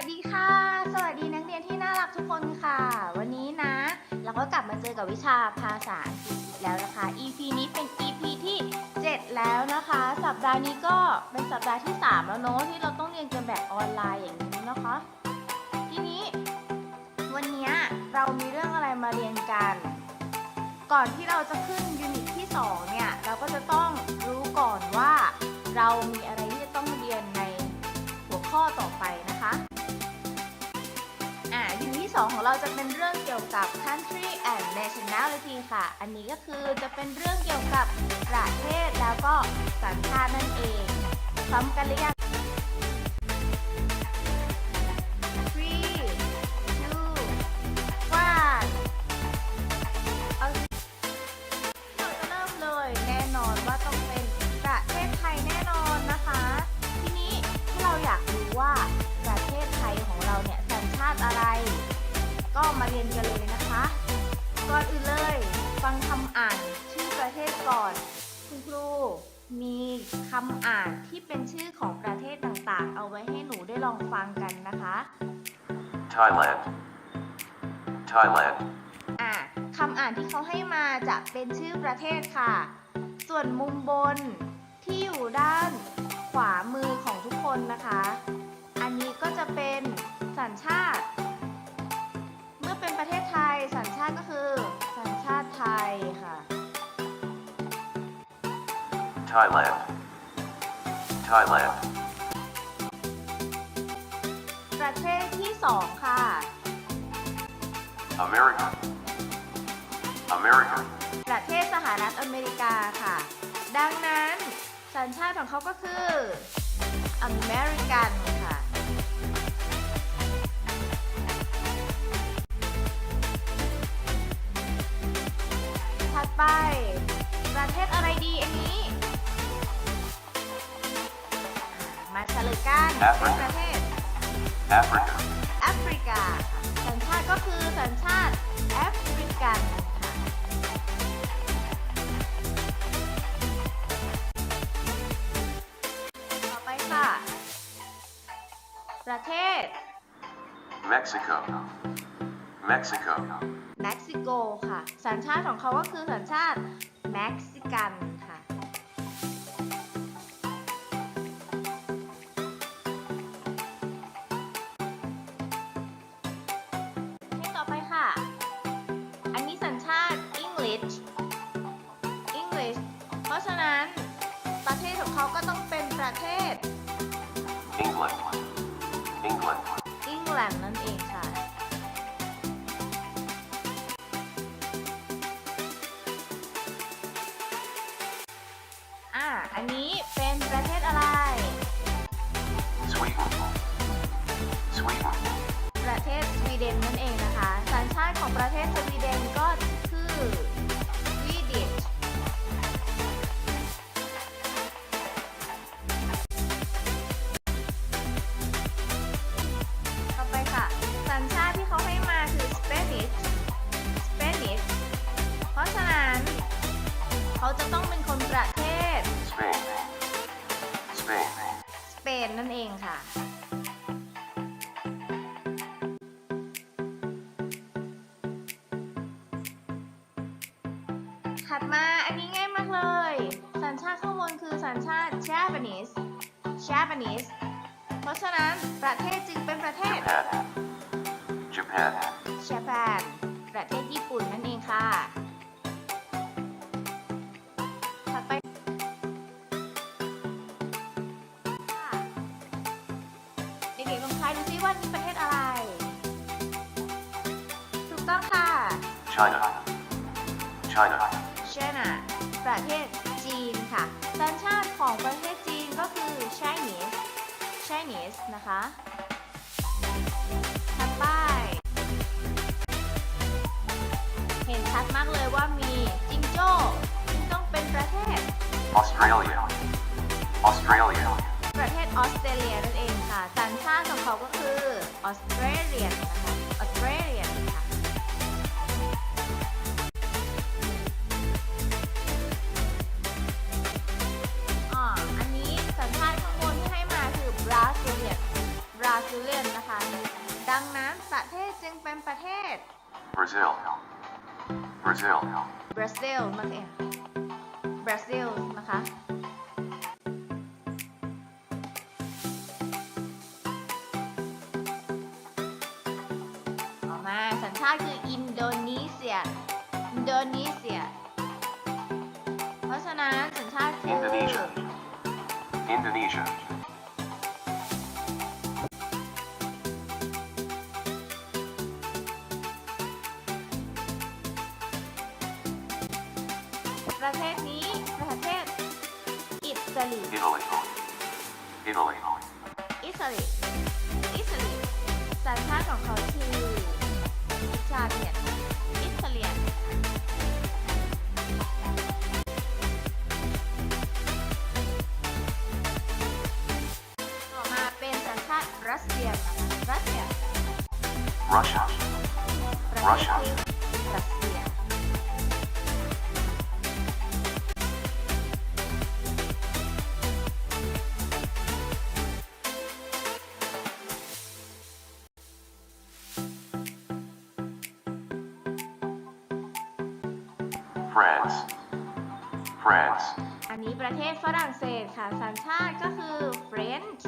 วัสดีค่ะ สวัสดีนักเรียนที่น่ารักทุกคนค่ะ วันนี้นะ เราก็กลับมาเจอกับวิชาภาษาอังกฤษแล้วนะคะ EP นี้เป็น EP ที่ 7 แล้วนะคะ สัปดาห์นี้ก็เป็นสัปดาห์ที่ 3 แล้วเนอะที่เราต้องเรียนกันแบบออนไลน์อย่างนี้นะคะ ทีนี้ วันนี้เรามีเรื่องอะไรมาเรียนกัน ก่อนที่เราจะขึ้นยูนิตที่ 2 เนี่ย เราก็จะต้องรู้ก่อนว่าเรามีอะไรที่จะต้องเรียนในหัวข้อต่อไปนะคะ 2 ของเราจะเป็นเรื่องเกี่ยวกับ country and nationality ค่ะ อันนี้ก็คือจะเป็นเรื่องเกี่ยวกับประเทศแล้วก็สัญชาตินั่นเองพร้อมกันหรือยัง มีคำอ่านที่เป็นชื่อของประเทศต่างๆ เอาไว้ให้หนูได้ลองฟังกันนะคะ Thailand, Thailand, อะคำอ่านที่เขาให้มาจะเป็นชื่อประเทศค่ะ ส่วนมุมบนที่อยู่ด้านขวามือของทุกคนนะคะ อันนี้ก็จะเป็นสัญชาติ Thailand, Thailand, ประเทศที่สองค่ะ America, America, ประเทศสหรัฐอเมริกาค่ะ ดังนั้นสัญชาติของเขาก็คืออเมริกันค่ะ ถัดไป ประเทศอะไรดีอั ลยกันเป็นประเทศ Africa, แอฟริกาค่ะสัญชาติก็คือสัญชาติแอฟริกันค่ะ ต่อไปค่ะ ประเทศ Mexico, Mexico, เม็กซิโกค่ะ สัญชาติของเขาก็คือสัญชาติเม็กซิกัน ของเขาก็ต้องเป็นประเทศ England, England, อังกฤษนั่นเองค่ะ อ่า อันนี้ เขาจะต้องเป็นคนประเทศ Spain, Spain, สเปนนั่นเองค่ะ ถัดมาอันนี้ง่ายมากเลย สัญชาติข้างบนคือสัญชาติ Japanese Japanese เพราะฉะนั้นประเทศจึงเป็นประเทศ Japan, Japan, Japan ประเทศญี่ปุ่นนั่นเองค่ะ China, China, China ประเทศจีนค่ะสัญชาติของประเทศจีนก็คือ Chinese Chinese นะคะถัดไป เห็นชัดมากเลยว่ามีจิงโจ้ซึ่งต้องเป็นประเทศ Australia, Australia, ประเทศออสเตรเลียนั่นเองค่ะสัญชาติของเขาก็คือออสเตรเลียนนะคะออสเตร Brazil. Brazil. บราซิลมาเองบราซิลนะคะ ต่อมาสัญชาติคืออินโดนีเซีย อินโดนีเซีย เพราะฉะนั้นสัญชาติคือ Indonesia. Indonesia. ประเทศนี้ประเทศอิตาลี Italy. Italy. อิตาลีอิตาลีสัญชาติของเขาคืออิตาเลียนอิตาเลียน ต่อมาเป็นสัญชาติรัสเซียนะคะรัสเซีย Russia. ประเทศ Russia France. France. อันนี้ประเทศฝรั่งเศสค่ะ สัญชาติก็คือ French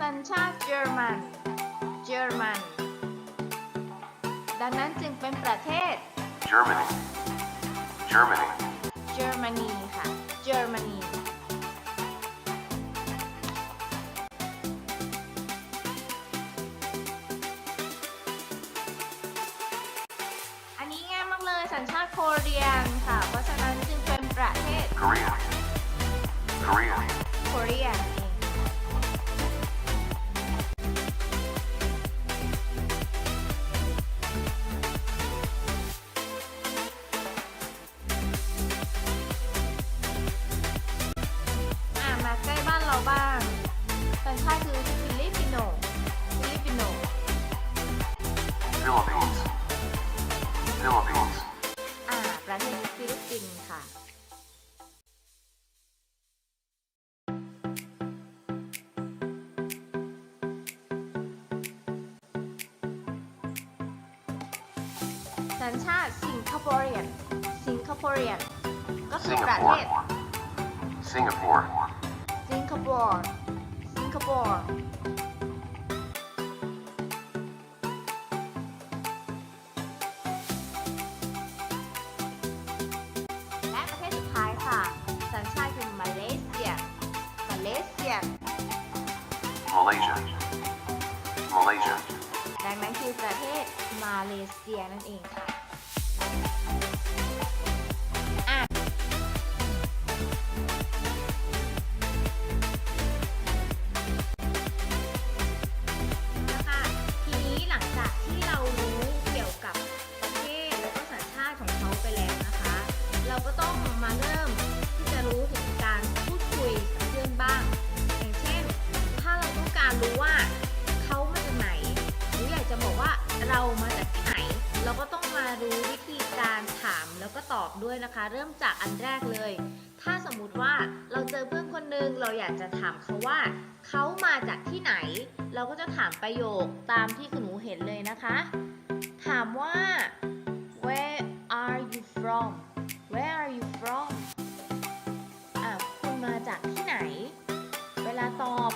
สัญชาติเยอรมันเยอรมันดังนั้นจึงเป็นประเทศ Germany. Germany. เยอรมนีค่ะ เยอรมนีอันนี้ง่ายมากเลยสัญชาติโคเรียนค่ะ เพราะฉะนั้นจึงเป็นประเทศ Korea. Korea. โสัญชาติสิงคโปร์เรียนสิงคโปร์เรียนก็คือประเท Singapore. ศ Singapore. สิงคโปร์สิงคโปร์และประเทศสุดท้ายค่ะ สัญชาติคือมาเลเซียมาเลเซีย Malaysia. Malaysia. ดังนั้นคือประเทศมาเลเซียนั่นเองค่ะอะ รู้วิธีการถามแล้วก็ตอบด้วยนะคะ เริ่มจากอันแรกเลย ถ้าสมมุติว่าเราเจอเพื่อนคนหนึ่งเราอยากจะถามเขาว่า เขามาจากที่ไหน เราก็จะถามประโยคตามที่คุณหนูเห็นเลยนะคะ ถามว่า where are you from where are you from อะคุณมาจากที่ไหน เวลาตอบ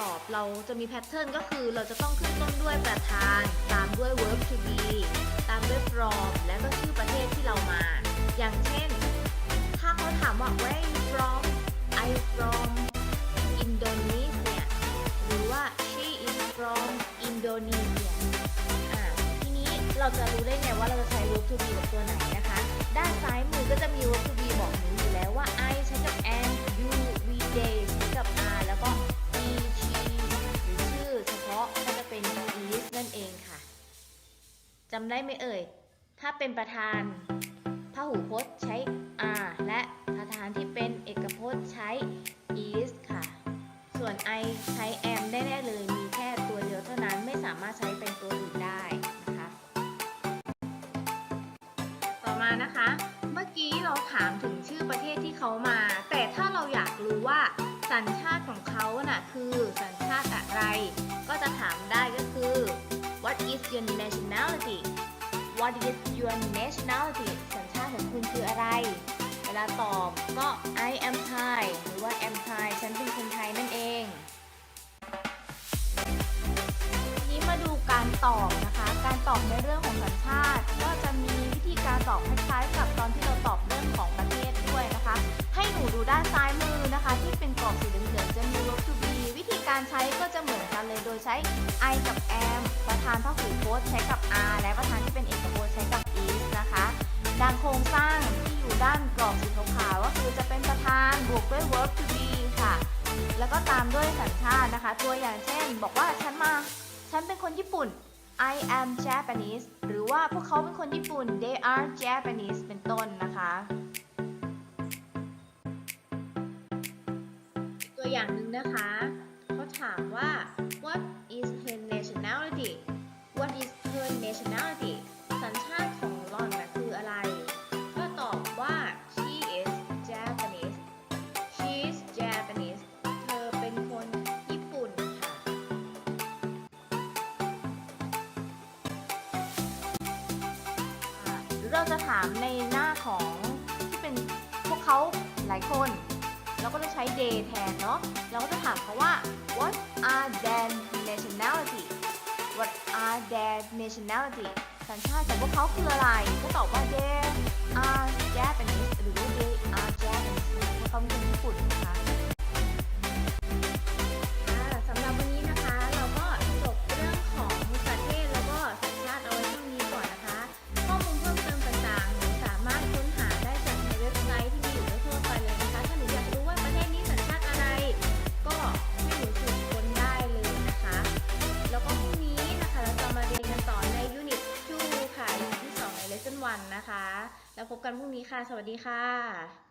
ตอบเราจะมีแพทเทิร์นก็คือเราจะต้องขึ้นต้นด้วยประธาน ตามด้วย verb to be ตามด้วย from และก็ชื่อประเทศที่เรามา อย่างเช่น ถ้าเขาถามว่า where you from I from Indonesia หรือว่า she is from Indonesia อ่าทีนี้เราจะรู้ได้ไงว่าเราจะใช้ verb to be กับตัวไหนนะคะ ด้านซ้ายมือ ได้ไหมเอ่ย ถ้าเป็นประธานพหูพจน์ใช้ are และประธานที่เป็นเอกพจน์ใช้ is ค่ะ ส่วน I ใช้ am ได้แน่เลย มีแค่ตัวเดียวเท่านั้น ไม่สามารถใช้เป็นตัวอื่นได้นะคะ ต่อมานะคะ เมื่อกี้เราถามถึงชื่อประเทศที่เขามา แต่ถ้าเราอยากรู้ว่าสัญชาติของเขาน่ะคือสัญชาติอะไร ก็จะถามได้ก็คือ What is your nationality What is your nationality สัญชาติของคุณคืออะไร เวลาตอบก็ I am Thai หรือว่า am Thai ฉันเป็นคนไทยนั่นเองทีนี้มาดูการตอบนะคะ การตอบในเรื่องของสัญชาติ ก็จะมีวิธีการตอบคล้ายๆกับตอนที่เราตอบเรื่องของประเทศด้วยนะคะ ให้หนูดูด้านซ้ายมือนะคะ ที่เป็นกรอบสีเหลืองๆจะมี verb to be วิธีการใช้ก็จะเหมือนกันเลยโดยใช้ I กับ am ประธานพหูพจน์ใช้กับ are และประธานที่เป็น ดังโครงสร้างที่อยู่ด้านกรอบสีขาวก็คือจะเป็นประธานบวกด้วย verb to be ค่ะ แล้วก็ตามด้วยสัญชาตินะคะ ตัวอย่างเช่น บอกว่าฉันมา ฉันเป็นคนญี่ปุ่น I am Japanese หรือว่าพวกเขาเป็นคนญี่ปุ่น they are Japanese เป็นต้นนะคะ ตัวอย่างหนึ่งนะคะามในหน้าของที่เป็นพวกเขาหลายคน เราก็จะใช้ they แทนเนาะเราก็จะถามเขาว่า what are their nationality what are their nationality สัญชาติของพวกเขาคืออะไร ก็ตอบว่า they are Japanese หรือ they are Japanese พวกเขาเป็น ค่ะ สวัสดีค่ะ